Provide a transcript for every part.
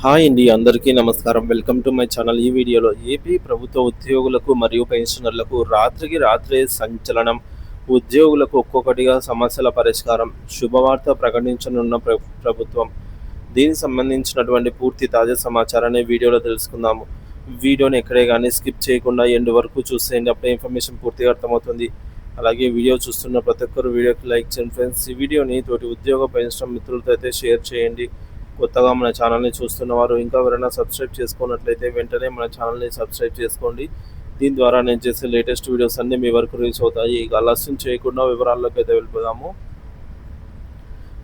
Hi అండి అందరికీ నమస్కారం. Welcome to my channel. ఈ వీడియోలో ఏపీ ప్రభుత్వ ఉద్యోగులకు మరియు పెన్షనర్లకు రాత్రికి రాత్రే సంచలనం ఉద్యోగులకు ఒక్కొక్కటిగా సమస్యల పరిష్కారం శుభవార్త ప్రకటించనున్న ప్రభుత్వం. దీనికి సంబంధించినటువంటి పూర్తి తాజా సమాచారాన్ని వీడియోలో తెలుసుకుందాము. వీడియోని ఎక్కడే కానీ స్కిప్ చేయకుండా ఎండ్ వరకు చూసేయండి. అప్పుడే ఇన్ఫర్మేషన్ పూర్తిగా అర్థమవుతుంది. అలాగే వీడియో చూస్తున్న ప్రతి ఒక్కరు వీడియోకి లైక్ చేయండి. ఫ్రెండ్స్ ఈ వీడియోని తోటి ఉద్యోగ పెన్షన్ మిత్రులతో అయితే షేర్ చేయండి. కొత్తగా మన ఛానల్ని చూస్తున్నవారు ఇంకా ఎవరైనా సబ్స్క్రైబ్ చేసుకున్నట్లయితే వెంటనే మన ఛానల్ని సబ్స్క్రైబ్ చేసుకోండి. దీని ద్వారా నేను చేసే లేటెస్ట్ వీడియోస్ అన్నీ మీ వరకు రీచ్ అవుతాయి. ఇక ఆలస్యం చేయకుండా వివరాల్లోకి అయితే వెళ్ళిపోదాము.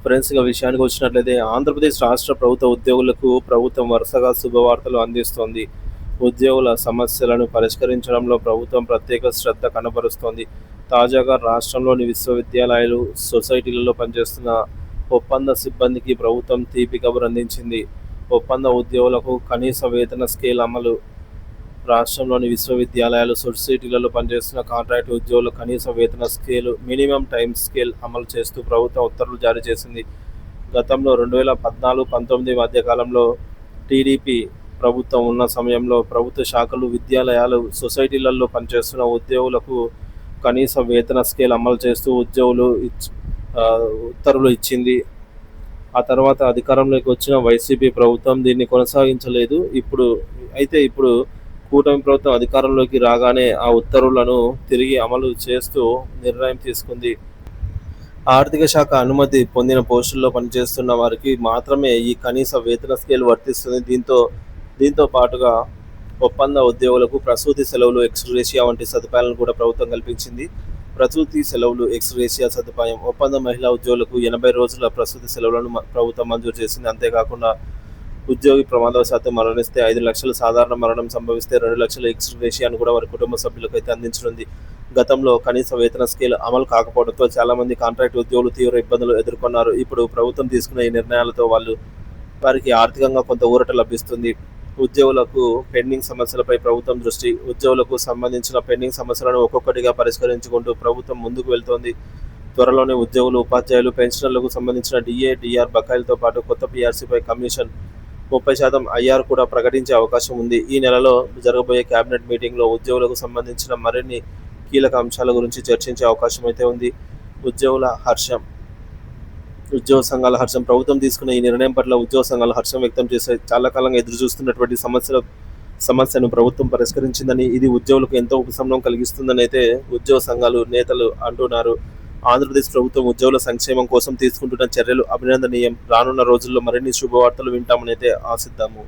ఫ్రెండ్స్ ఇక విషయానికి వచ్చినట్లయితే ఆంధ్రప్రదేశ్ రాష్ట్ర ప్రభుత్వ ఉద్యోగులకు ప్రభుత్వం వరుసగా శుభవార్తలు అందిస్తోంది. ఉద్యోగుల సమస్యలను పరిష్కరించడంలో ప్రభుత్వం ప్రత్యేక శ్రద్ధ కనబరుస్తోంది. తాజాగా రాష్ట్రంలోని విశ్వవిద్యాలయాలు సొసైటీలలో పనిచేస్తున్న ఒప్పంద సిబ్బందికి ప్రభుత్వం తీపి కబురు అందించింది. ఒప్పంద ఉద్యోగులకు కనీస వేతన స్కేల్ అమలు. రాష్ట్రంలోని విశ్వవిద్యాలయాలు సొసైటీలలో పనిచేస్తున్న కాంట్రాక్ట్ ఉద్యోగుల కనీస వేతన స్కేలు మినిమం టైం స్కేల్ అమలు చేస్తూ ప్రభుత్వం ఉత్తర్వులు జారీ చేసింది. గతంలో రెండు వేల పద్నాలుగు పంతొమ్మిది మధ్య కాలంలో టీడీపీ ప్రభుత్వం ఉన్న సమయంలో ప్రభుత్వ శాఖలు విద్యాలయాలు సొసైటీలలో పనిచేస్తున్న ఉద్యోగులకు కనీస వేతన స్కేల్ అమలు చేస్తూ ఉద్యోగులు ఉత్తర్వులు ఇచ్చింది. ఆ తర్వాత అధికారంలోకి వచ్చిన వైసీపీ ప్రభుత్వం దీన్ని కొనసాగించలేదు. ఇప్పుడు అయితే ఇప్పుడు కూటమి ప్రభుత్వం అధికారంలోకి రాగానే ఆ ఉత్తర్వులను తిరిగి అమలు చేస్తూ నిర్ణయం తీసుకుంది. ఆర్థిక శాఖ అనుమతి పొందిన పోస్టుల్లో పనిచేస్తున్న వారికి మాత్రమే ఈ కనీస వేతన స్కేల్ వర్తిస్తుంది. దీంతో దీంతో పాటుగా ఒప్పంద ఉద్యోగులకు ప్రసూతి సెలవులు ఎక్స్గ్రేషియా వంటి సదుపాయాలను కూడా ప్రభుత్వం కల్పించింది. ప్రసూతి సెలవులు ఎక్స్రేషియా సదుపాయం ఒప్పంద మహిళా ఉద్యోగులకు ఎనభై రోజుల ప్రసూతి సెలవులను ప్రభుత్వం మంజూరు చేసింది. అంతేకాకుండా ఉద్యోగి ప్రమాదవశాత్తు మరణిస్తే ఐదు లక్షలు సాధారణ మరణం సంభవిస్తే రెండు లక్షల ఎక్స్రేషియాను కూడా వారి కుటుంబ సభ్యులకు అయితే అందించనుంది. గతంలో కనీస వేతన స్కేల్ అమలు కాకపోవడంతో చాలామంది కాంట్రాక్ట్ ఉద్యోగులు తీవ్ర ఇబ్బందులు ఎదుర్కొన్నారు. ఇప్పుడు ప్రభుత్వం తీసుకున్న ఈ నిర్ణయాలతో వాళ్ళు వారికి ఆర్థికంగా కొంత ఊరట లభిస్తుంది. ఉద్యోగులకు పెండింగ్ సమస్యలపై ప్రభుత్వం దృష్టి ఉద్యోగులకు సంబంధించిన పెండింగ్ సమస్యలను ఒక్కొక్కటిగా పరిష్కరించుకుంటూ ప్రభుత్వం ముందుకు వెళ్తోంది. త్వరలోనే ఉద్యోగులు ఉపాధ్యాయులు పెన్షనర్లకు సంబంధించిన డిఏ డిఆర్ బకాయిలతో పాటు కొత్త పిఆర్సీపై కమిషన్ ముప్పై శాతం ఐఆర్ కూడా ప్రకటించే అవకాశం ఉంది. ఈ నెలలో జరగబోయే కేబినెట్ మీటింగ్లో ఉద్యోగులకు సంబంధించిన మరిన్ని కీలక అంశాల గురించి చర్చించే అవకాశం అయితే ఉంది. ఉద్యోగుల హర్షం. ఉద్యోగ సంఘాల హర్షం ప్రభుత్వం తీసుకున్న ఈ నిర్ణయం పట్ల ఉద్యోగ సంఘాలు హర్షం వ్యక్తం చేసే చాలా కాలంగా ఎదురు చూస్తున్నటువంటి సమస్యల సమస్యను ప్రభుత్వం పరిష్కరించిందని ఇది ఉద్యోగులకు ఎంతో ఉపశమనం కలిగిస్తుందని అయితే ఉద్యోగ సంఘాలు నేతలు అంటున్నారు. ఆంధ్రప్రదేశ్ ప్రభుత్వం ఉద్యోగుల సంక్షేమం కోసం తీసుకుంటున్న చర్యలు అభినందనీయం. రానున్న రోజుల్లో మరిన్ని శుభవార్తలు వింటామని అయితే ఆశిద్దాము.